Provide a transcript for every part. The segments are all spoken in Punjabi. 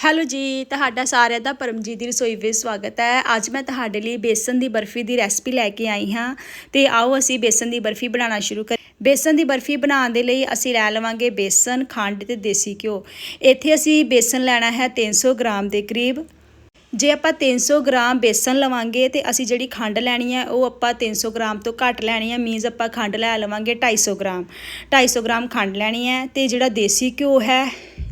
ਹੈਲੋ ਜੀ, ਤੁਹਾਡਾ ਸਾਰਿਆਂ ਦਾ ਪਰਮਜੀਤ ਦੀ ਰਸੋਈ ਵਿੱਚ ਸਵਾਗਤ ਹੈ। ਅੱਜ ਮੈਂ ਤੁਹਾਡੇ ਲਈ ਬੇਸਨ ਦੀ ਬਰਫੀ ਦੀ ਰੈਸਪੀ ਲੈ ਕੇ ਆਈ ਹਾਂ ਤੇ ਆਓ ਅਸੀਂ ਬੇਸਨ ਦੀ ਬਰਫੀ ਬਣਾਉਣਾ ਸ਼ੁਰੂ ਕਰ ਬੇਸਨ ਦੀ ਬਰਫੀ ਬਣਾਉਣ ਦੇ ਲਈ ਅਸੀਂ ਲੈ ਲਵਾਂਗੇ ਬੇਸਨ, ਖੰਡ ਤੇ ਦੇਸੀ ਘਿਓ। ਇੱਥੇ ਅਸੀਂ ਬੇਸਨ ਲੈਣਾ ਹੈ 300 ਗ੍ਰਾਮ ਦੇ ਕਰੀਬ। ਜੇ ਆਪਾਂ 300 ਗ੍ਰਾਮ ਬੇਸਨ ਲਵਾਂਗੇ ਤੇ ਅਸੀਂ ਜਿਹੜੀ ਖੰਡ ਲੈਣੀ ਹੈ, ਉਹ ਆਪਾਂ 300 ਗ੍ਰਾਮ ਤੋਂ ਘੱਟ ਲੈਣੀ ਹੈ ਮੀਨਸ ਆਪਾਂ ਖੰਡ ਲੈ ਲਵਾਂਗੇ 250 ਗ੍ਰਾਮ। 250 ਗ੍ਰਾਮ ਖੰਡ ਲੈਣੀ ਹੈ ਤੇ ਜਿਹੜਾ ਦੇਸੀ ਘਿਓ ਹੈ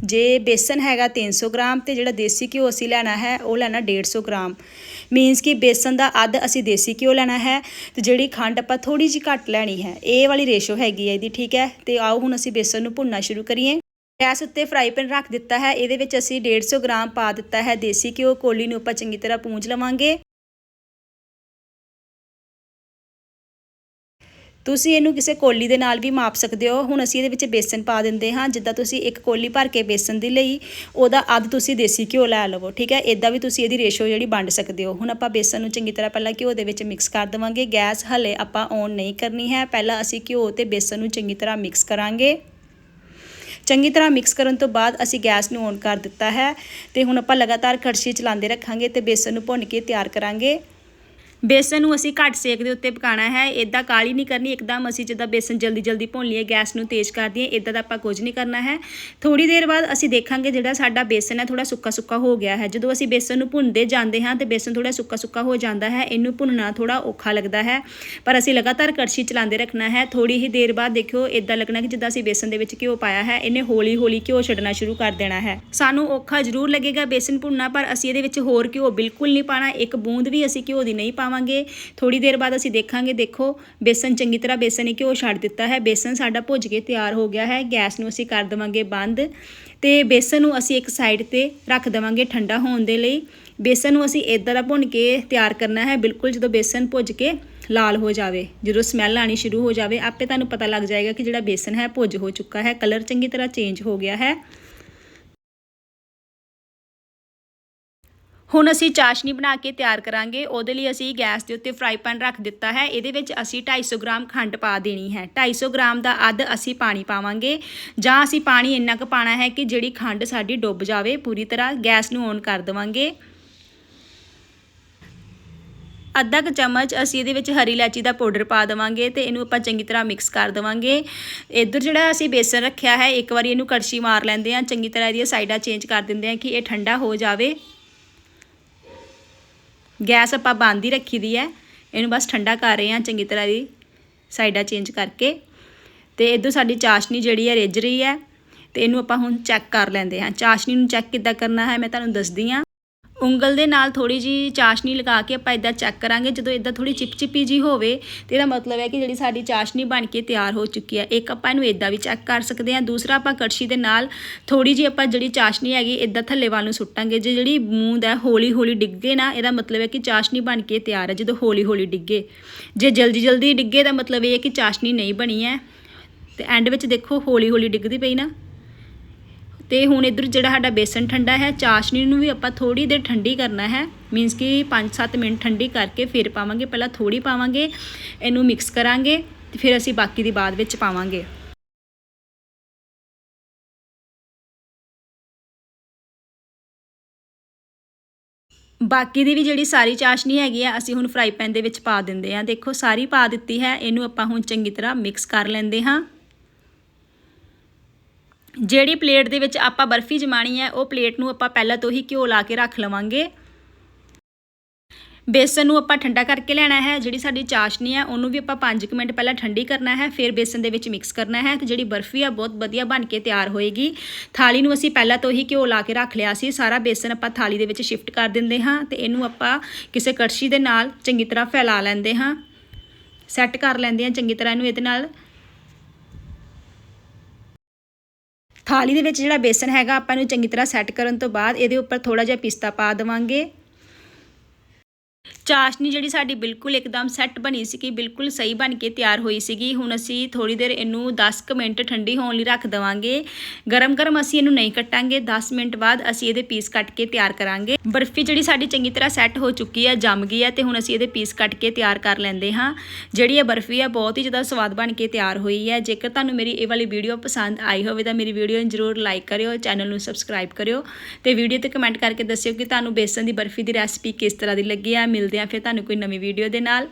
ਜੇ ਬੇਸਨ ਹੈਗਾ 300 ਗ੍ਰਾਮ ਤੇ ਜਿਹੜਾ ਦੇਸੀ ਘਿਓ ਅਸੀਂ ਲੈਣਾ ਹੈ, ਉਹ ਲੈਣਾ 150 ਗ੍ਰਾਮ। ਮੀਨਸ ਕਿ ਬੇਸਨ ਦਾ ਅੱਧ ਅਸੀਂ ਦੇਸੀ ਘਿਓ ਲੈਣਾ ਹੈ ਤੇ ਜਿਹੜੀ ਖੰਡ ਆਪਾਂ ਥੋੜੀ ਜਿਹੀ ਘੱਟ ਲੈਣੀ ਹੈ, ਇਹ ਵਾਲੀ ਰੇਸ਼ੋ ਹੈਗੀ ਹੈ ਇਹਦੀ, ਠੀਕ ਹੈ? ਤੇ ਆਓ ਹੁਣ ਅਸੀਂ ਬੇਸਨ ਨੂੰ ਭੁੰਨਣਾ ਸ਼ੁਰੂ ਕਰੀਏ। ਗੈਸ ਉੱਤੇ ਫਰਾਈ ਪੈਨ ਰੱਖ ਦਿੱਤਾ ਹੈ, ਇਹਦੇ ਵਿੱਚ ਅਸੀਂ 150 ਗ੍ਰਾਮ ਪਾ ਦਿੱਤਾ ਹੈ ਦੇਸੀ ਘਿਓ, ਕੋਲੀ ਨੂੰ ਆਪਾਂ ਚੰਗੀ ਤਰ੍ਹਾਂ ਪੂੰਝ ਲਵਾਂਗੇ। ਤੁਸੀਂ ਇਹਨੂੰ ਕਿਸੇ ਕੋਲੀ ਦੇ ਨਾਲ ਵੀ ਮਾਪ ਸਕਦੇ ਹੋ। ਹੁਣ ਅਸੀਂ ਇਹਦੇ ਵਿੱਚ ਬੇਸਨ ਪਾ ਦਿੰਦੇ ਹਾਂ। ਜਿੱਦਾਂ ਤੁਸੀਂ ਇੱਕ ਕੋਲੀ ਭਰ ਕੇ ਬੇਸਨ ਦੀ ਲਈ, ਉਹਦਾ ਅੱਧ ਤੁਸੀਂ ਦੇਸੀ ਘਿਓ ਲੈ ਲਵੋ, ਠੀਕ ਹੈ? ਇਦਾਂ ਵੀ ਤੁਸੀਂ ਇਹਦੀ ਰੇਸ਼ੋ ਜਿਹੜੀ ਵੰਡ ਸਕਦੇ ਹੋ। ਹੁਣ ਆਪਾਂ ਬੇਸਨ ਨੂੰ ਚੰਗੀ ਤਰ੍ਹਾਂ ਪਹਿਲਾਂ ਘਿਓ ਦੇ ਵਿੱਚ ਮਿਕਸ ਕਰ ਦੇਵਾਂਗੇ। ਗੈਸ ਹਲੇ ਆਪਾਂ ਔਨ ਨਹੀਂ ਕਰਨੀ ਹੈ। ਪਹਿਲਾਂ ਅਸੀਂ ਘਿਓ ਤੇ ਬੇਸਨ ਨੂੰ ਚੰਗੀ ਤਰ੍ਹਾਂ ਮਿਕਸ ਕਰਾਂਗੇ। ਚੰਗੀ ਤਰ੍ਹਾਂ ਮਿਕਸ ਕਰਨ ਤੋਂ ਬਾਅਦ ਅਸੀਂ ਗੈਸ ਨੂੰ ਔਨ ਕਰ ਦਿੱਤਾ ਹੈ। ਤੇ ਹੁਣ ਆਪਾਂ ਲਗਾਤਾਰ ਕੜਛੀ ਚਲਾਉਂਦੇ ਰੱਖਾਂਗੇ ਤੇ ਬੇਸਨ ਨੂੰ ਭੁੰਨ ਕੇ ਤਿਆਰ ਕਰਾਂਗੇ। ਬੇਸਨ ਨੂੰ ਅਸੀਂ ਘੱਟ ਸੇਕ ਦੇ ਉੱਤੇ ਪਕਾਉਣਾ ਹੈ। ਇਦਾਂ ਕਾਲੀ ਨਹੀਂ ਕਰਨੀ, ਇੱਕਦਮ ਅਸੀਂ ਜਿੱਦਾਂ ਬੇਸਨ ਜਲਦੀ ਜਲਦੀ ਭੁੰਨ ਲਈਏ, ਗੈਸ ਨੂੰ ਤੇਜ਼ ਕਰ ਦਈਏ ਇਦਾਂ ਦਾ ਆਪਾਂ ਕੁਝ ਨਹੀਂ ਕਰਨਾ ਹੈ। ਥੋੜੀ ਦੇਰ ਬਾਅਦ ਅਸੀਂ ਦੇਖਾਂਗੇ ਜਿਹੜਾ ਸਾਡਾ ਬੇਸਨ ਹੈ ਥੋੜਾ ਸੁੱਕਾ ਸੁੱਕਾ ਹੋ ਗਿਆ ਹੈ। ਜਦੋਂ ਅਸੀਂ ਬੇਸਨ ਨੂੰ ਭੁੰਨਦੇ ਜਾਂਦੇ ਹਾਂ ਤੇ ਬੇਸਨ ਥੋੜਾ ਸੁੱਕਾ ਸੁੱਕਾ ਹੋ ਜਾਂਦਾ ਹੈ, ਇਹਨੂੰ ਭੁੰਨਣਾ ਥੋੜਾ ਔਖਾ ਲੱਗਦਾ ਹੈ। ਪਰ ਅਸੀਂ ਲਗਾਤਾਰ ਕੜਛੀ ਚਲਾਉਂਦੇ ਰੱਖਣਾ ਹੈ। ਥੋੜੀ ਹੀ ਦੇਰ ਬਾਅਦ ਦੇਖਿਓ ਇਦਾਂ ਲੱਗਣਾ ਕਿ ਜਿੱਦਾਂ ਅਸੀਂ ਬੇਸਨ ਦੇ ਵਿੱਚ ਘਿਓ ਪਾਇਆ ਹੈ, ਇਹਨੇ ਹੌਲੀ ਹੌਲੀ ਘਿਓ ਛੱਡਣਾ ਸ਼ੁਰੂ ਕਰ ਦੇਣਾ ਹੈ। ਸਾਨੂੰ ਔਖਾ ਜ਼ਰੂਰ ਲੱਗੇਗਾ ਬੇਸਨ ਭੁੰਨਣਾ, ਪਰ ਅਸੀਂ ਇਹਦੇ ਵਿੱਚ ਹੋਰ ਘਿਓ ਬਿਲਕੁਲ ਨਹੀਂ ਪਾਣਾ ਇੱਕ ਬੂੰਦ ਵੀ ਅਸੀਂ ਘਿਓ ਦੀ ਨਹੀਂ ਪਾਵਾਂਗੇ। ਥੋੜੀ ਦੇਰ ਬਾਅਦ ਅਸੀਂ ਦੇਖਾਂਗੇ, ਦੇਖੋ, ਬੇਸਨ ਚੰਗੀ ਤਰ੍ਹਾਂ ਬੇਸਨ ਨੇ ਘਿਓ ਛੱਡ ਦਿੱਤਾ ਹੈ। ਬੇਸਨ ਸਾਡਾ ਭੁੱਜ ਕੇ ਤਿਆਰ ਹੋ ਗਿਆ ਹੈ। ਗੈਸ ਨੂੰ ਅਸੀਂ ਕਰ ਦੇਵਾਂਗੇ ਬੰਦ ਤੇ ਬੇਸਨ ਨੂੰ ਅਸੀਂ ਇੱਕ ਸਾਈਡ ਤੇ ਰੱਖ ਦੇਵਾਂਗੇ ਠੰਡਾ ਹੋਣ ਦੇ ਲਈ। ਬੇਸਨ ਨੂੰ ਅਸੀਂ ਇਦਾਂ ਦਾ ਭੁੰਨ ਕੇ ਤਿਆਰ ਕਰਨਾ ਹੈ। ਬਿਲਕੁਲ ਜਦੋਂ ਬੇਸਨ ਭੁੱਜ ਕੇ ਲਾਲ ਹੋ ਜਾਵੇ, ਜਦੋਂ ਸਮੈਲ ਆਣੀ ਸ਼ੁਰੂ ਹੋ ਜਾਵੇ, ਆਪੇ ਤੁਹਾਨੂੰ ਪਤਾ ਲੱਗ ਜਾਏਗਾ ਕਿ ਜਿਹੜਾ ਬੇਸਨ ਹੈ, ਭੁੱਜ ਹੋ ਚੁੱਕਾ ਹੈ। ਕਲਰ ਚੰਗੀ ਤਰ੍ਹਾਂ ਚੇਂਜ ਹੋ ਗਿਆ ਹੈ। ਹੁਣ ਅਸੀਂ ਚਾਸ਼ਨੀ ਬਣਾ ਕੇ ਤਿਆਰ ਕਰਾਂਗੇ। ਉਹਦੇ ਲਈ ਅਸੀਂ ਗੈਸ ਦੇ ਉੱਤੇ ਫਰਾਈ ਪੈਨ ਰੱਖ ਦਿੱਤਾ ਹੈ। ਇਹਦੇ ਵਿੱਚ ਅਸੀਂ 250 ਗ੍ਰਾਮ ਖੰਡ ਪਾ ਦੇਣੀ ਹੈ। 250 ਗ੍ਰਾਮ ਦਾ ਅੱਧ ਅਸੀਂ ਪਾਣੀ ਪਾਵਾਂਗੇ। ਜਾਂ ਅਸੀਂ ਪਾਣੀ ਇੰਨਾ ਕੁ ਪਾਣਾ ਹੈ ਕਿ ਜਿਹੜੀ ਖੰਡ ਸਾਡੀ ਡੁੱਬ ਜਾਵੇ, ਪੂਰੀ ਤਰ੍ਹਾਂ ਗੈਸ ਨੂੰ ਔਨ ਕਰ ਦੇਵਾਂਗੇ। ਅੱਧਾ ਕੁ ਚਮਚ ਅਸੀਂ ਇਹਦੇ ਵਿੱਚ ਹਰੀ ਇਲਾਚੀ ਦਾ ਪਾਊਡਰ ਪਾ ਦੇਵਾਂਗੇ ਤੇ ਇਹਨੂੰ ਆਪਾਂ ਚੰਗੀ ਤਰ੍ਹਾਂ ਮਿਕਸ ਕਰ ਦੇਵਾਂਗੇ। ਇੱਧਰ ਜਿਹੜਾ ਅਸੀਂ ਬੇਸਨ ਰੱਖਿਆ ਹੈ, ਇੱਕ ਵਾਰੀ ਇਹਨੂੰ ਕੜਛੀ ਮਾਰ ਲੈਂਦੇ ਹਾਂ। ਚੰਗੀ ਤਰ੍ਹਾਂ ਇਹਦੀਆਂ ਸਾਈਡਾਂ ਚੇਂਜ ਕਰ ਦਿੰਦੇ ਹਾਂ ਕਿ ਇਹ ਠੰਡਾ ਹੋ ਜਾਵੇ। ਗੈਸ ਆਪਾਂ ਬੰਦ ਹੀ ਰੱਖੀ ਦੀ ਹੈ। ਇਹਨੂੰ ਬਸ ਠੰਡਾ ਕਰ ਰਹੇ ਹਾਂ ਚੰਗੀ ਤਰ੍ਹਾਂ ਦੀ ਸਾਈਡਾਂ ਚੇਂਜ ਕਰਕੇ। ਤੇ ਇਦੋਂ ਸਾਡੀ ਚਾਸ਼ਨੀ ਜਿਹੜੀ ਹੈ ਰਿੱਝ ਰਹੀ ਹੈ। ਤੇ ਇਹਨੂੰ ਆਪਾਂ ਹੁਣ ਚੈੱਕ ਕਰ ਲੈਂਦੇ ਹਾਂ। ਚਾਸ਼ਨੀ ਨੂੰ ਚੈੱਕ ਕਿੱਦਾਂ ਕਰਨਾ ਹੈ ਮੈਂ ਤੁਹਾਨੂੰ ਦੱਸਦੀ ਹਾਂ। ਉਂਗਲ ਦੇ ਨਾਲ ਥੋੜੀ ਜੀ ਚਾਸ਼ਨੀ ਲਗਾ ਕੇ ਆਪਾਂ ਇਦਾਂ ਚੈੱਕ ਕਰਾਂਗੇ। ਜਦੋਂ ਇਦਾਂ ਥੋੜੀ ਚਿਪਚਿਪੀ ਜੀ ਹੋਵੇ, ਤੇ ਇਹਦਾ ਮਤਲਬ ਹੈ ਕਿ ਜਿਹੜੀ ਸਾਡੀ ਚਾਸ਼ਨੀ ਬਣ ਕੇ ਤਿਆਰ ਹੋ ਚੁੱਕੀ ਹੈ। ਇੱਕ ਆਪਾਂ ਇਹਨੂੰ ਇਦਾਂ ਵੀ ਚੈੱਕ ਕਰ ਸਕਦੇ ਹਾਂ। ਦੂਸਰਾ ਆਪਾਂ ਕੜਛੀ ਦੇ ਨਾਲ ਥੋੜੀ ਜੀ ਆਪਾਂ ਜਿਹੜੀ ਚਾਸ਼ਨੀ ਹੈਗੀ, ਇਦਾਂ ਥੱਲੇ ਵੱਲ ਨੂੰ ਸੁੱਟਾਂਗੇ। ਜੇ ਜਿਹੜੀ ਮੂੰਦ ਹੈ ਹੌਲੀ ਹੌਲੀ ਡਿੱਗੇ ਨਾ, ਇਹਦਾ ਮਤਲਬ ਹੈ ਕਿ ਚਾਸ਼ਨੀ ਬਣ ਕੇ ਤਿਆਰ ਹੈ, ਜਦੋਂ ਹੌਲੀ ਹੌਲੀ ਡਿੱਗੇ। ਜੇ ਜਲਦੀ ਜਲਦੀ ਡਿੱਗੇ ਦਾ ਮਤਲਬ ਇਹ ਹੈ ਕਿ ਚਾਸ਼ਨੀ ਨਹੀਂ ਬਣੀ ਹੈ। ਤੇ ਐਂਡ ਵਿੱਚ ਦੇਖੋ, ਹੌਲੀ ਹੌਲੀ ਡਿੱਗਦੀ ਪਈ ਨਾ। ਤੇ ਹੁਣ ਇਧਰ ਜਿਹੜਾ ਸਾਡਾ ਬੇਸਨ ਠੰਡਾ ਹੈ, ਚਾਸ਼ਨੀ ਨੂੰ ਵੀ ਆਪਾਂ ਥੋੜੀ ਦੇਰ ਠੰਡੀ ਕਰਨਾ ਹੈ। ਮੀਨਸ ਕਿ 5-7 ਮਿੰਟ ਠੰਡੀ ਕਰਕੇ ਫਿਰ ਪਾਵਾਂਗੇ। ਪਹਿਲਾਂ ਥੋੜੀ ਪਾਵਾਂਗੇ, ਇਹਨੂੰ ਮਿਕਸ ਕਰਾਂਗੇ ਤੇ ਫਿਰ ਅਸੀਂ ਬਾਕੀ ਦੀ ਬਾਅਦ ਵਿੱਚ ਪਾਵਾਂਗੇ। ਬਾਕੀ ਦੀ ਵੀ ਜਿਹੜੀ ਸਾਰੀ ਚਾਸ਼ਨੀ ਹੈਗੀ ਆ, ਅਸੀਂ ਹੁਣ ਫਰਾਈ ਪੈਨ ਦੇ ਵਿੱਚ ਪਾ ਦਿੰਦੇ ਆ। ਦੇਖੋ, ਸਾਰੀ ਪਾ ਦਿੱਤੀ ਹੈ। ਇਹਨੂੰ ਆਪਾਂ ਹੁਣ ਚੰਗੀ ਤਰ੍ਹਾਂ ਮਿਕਸ ਕਰ ਲੈਂਦੇ ਹਾਂ। ਜਿਹੜੀ ਪਲੇਟ ਦੇ ਵਿੱਚ ਆਪਾਂ ਬਰਫੀ ਜਮਾਣੀ ਹੈ, ਉਹ ਪਲੇਟ ਨੂੰ ਆਪਾਂ ਪਹਿਲਾਂ ਤੋਂ ਹੀ ਘਿਓ ਲਾ ਕੇ ਰੱਖ ਲਵਾਂਗੇ। ਬੇਸਨ ਨੂੰ ਆਪਾਂ ਠੰਡਾ ਕਰਕੇ ਲੈਣਾ ਹੈ, ਜਿਹੜੀ ਸਾਡੀ ਚਾਸ਼ਨੀ ਹੈ, ਉਹਨੂੰ ਵੀ ਆਪਾਂ 5 ਮਿੰਟ ਪਹਿਲਾਂ ਠੰਡੀ ਕਰਨਾ ਹੈ, ਫਿਰ ਬੇਸਨ ਦੇ ਵਿੱਚ ਮਿਕਸ ਕਰਨਾ ਹੈ ਤੇ ਜਿਹੜੀ ਬਰਫੀ ਆ, ਬਹੁਤ ਵਧੀਆ ਬਣ ਕੇ ਤਿਆਰ ਹੋਏਗੀ। ਥਾਲੀ ਨੂੰ ਅਸੀਂ ਪਹਿਲਾਂ ਤੋਂ ਹੀ ਘਿਓ ਲਾ ਕੇ ਰੱਖ ਲਿਆ ਸੀ, ਸਾਰਾ ਬੇਸਨ ਆਪਾਂ ਥਾਲੀ ਦੇ ਵਿੱਚ ਸ਼ਿਫਟ ਕਰ ਦਿੰਦੇ ਹਾਂ ਤੇ ਇਹਨੂੰ ਆਪਾਂ ਕਿਸੇ ਕੜਛੀ ਦੇ ਨਾਲ ਚੰਗੀ ਤਰ੍ਹਾਂ ਫੈਲਾ ਲੈਂਦੇ ਹਾਂ। ਸੈੱਟ ਕਰ ਲੈਂਦੇ ਹਾਂ, ਚੰਗੀ ਤਰ੍ਹਾਂ ਇਹਨੂੰ ਇਹਦੇ ਨਾਲ ਥਾਲੀ ਦੇ ਵਿੱਚ ਜਿਹੜਾ ਬੇਸਨ ਹੈਗਾ ਆਪਾਂ ਨੂੰ ਚੰਗੀ ਤਰ੍ਹਾਂ ਸੈੱਟ ਕਰਨ ਤੋਂ ਬਾਅਦ ਇਹਦੇ ਉੱਪਰ ਥੋੜਾ ਜਿਹਾ ਪਿਸਤਾ ਪਾ ਦੇਵਾਂਗੇ। ਚਾਸ਼ਨੀ ਜਿਹੜੀ ਸਾਡੀ ਬਿਲਕੁਲ ਇੱਕਦਮ ਸੈੱਟ ਬਣੀ ਸੀ ਕਿ ਬਿਲਕੁਲ ਸਹੀ ਬਣ ਕੇ ਤਿਆਰ ਹੋਈ ਸੀਗੀ। ਹੁਣ ਅਸੀਂ ਥੋੜੀ ਦੇਰ ਇਹਨੂੰ 10 ਕੁ ਮਿੰਟ ਠੰਡੀ ਹੋਣ ਲਈ ਰੱਖ ਦੇਵਾਂਗੇ। ਗਰਮ ਗਰਮ ਅਸੀਂ ਇਹਨੂੰ ਨਹੀਂ ਕੱਟਾਂਗੇ। 10 ਮਿੰਟ ਬਾਅਦ ਅਸੀਂ ਇਹਦੇ ਪੀਸ ਕੱਟ ਕੇ ਤਿਆਰ ਕਰਾਂਗੇ। ਬਰਫੀ ਜਿਹੜੀ ਸਾਡੀ ਚੰਗੀ ਤਰ੍ਹਾਂ ਸੈੱਟ ਹੋ ਚੁੱਕੀ ਹੈ ਜੰਮ ਗਈ ਹੈ ਤੇ ਹੁਣ ਅਸੀਂ ਇਹਦੇ ਪੀਸ ਕੱਟ ਕੇ ਤਿਆਰ ਕਰ ਲੈਂਦੇ ਹਾਂ। ਜਿਹੜੀ ਇਹ ਬਰਫੀ ਹੈ ਬਹੁਤ ਹੀ ਜ਼ਿਆਦਾ ਸਵਾਦ ਬਣ ਕੇ ਤਿਆਰ ਹੋਈ ਹੈ ਜੇਕਰ ਤੁਹਾਨੂੰ ਮੇਰੀ ਇਹ ਵਾਲੀ ਵੀਡੀਓ ਪਸੰਦ ਆਈ ਹੋਵੇ ਤਾਂ ਮੇਰੀ ਵੀਡੀਓ ਨੂੰ ਜ਼ਰੂਰ ਲਾਈਕ ਕਰਿਓ ਚੈਨਲ ਨੂੰ ਸਬਸਕ੍ਰਾਈਬ ਕਰਿਓ ਤੇ ਵੀਡੀਓ ਤੇ ਕਮੈਂਟ ਕਰਕੇ ਦੱਸਿਓ ਕਿ ਤੁਹਾਨੂੰ ਬੇਸਨ ਦੀ ਬਰਫੀ ਦੀ ਰੈਸਪੀ ਕਿਸ ਤਰ੍ਹਾਂ ਦੀ ਲੱਗੀ ਆ। ਮਿਲਦੇ ਆ ਫਿਰ ਤੁਹਾਨੂੰ ਕੋਈ ਨਵੀਂ ਵੀਡੀਓ ਦੇ ਨਾਲ।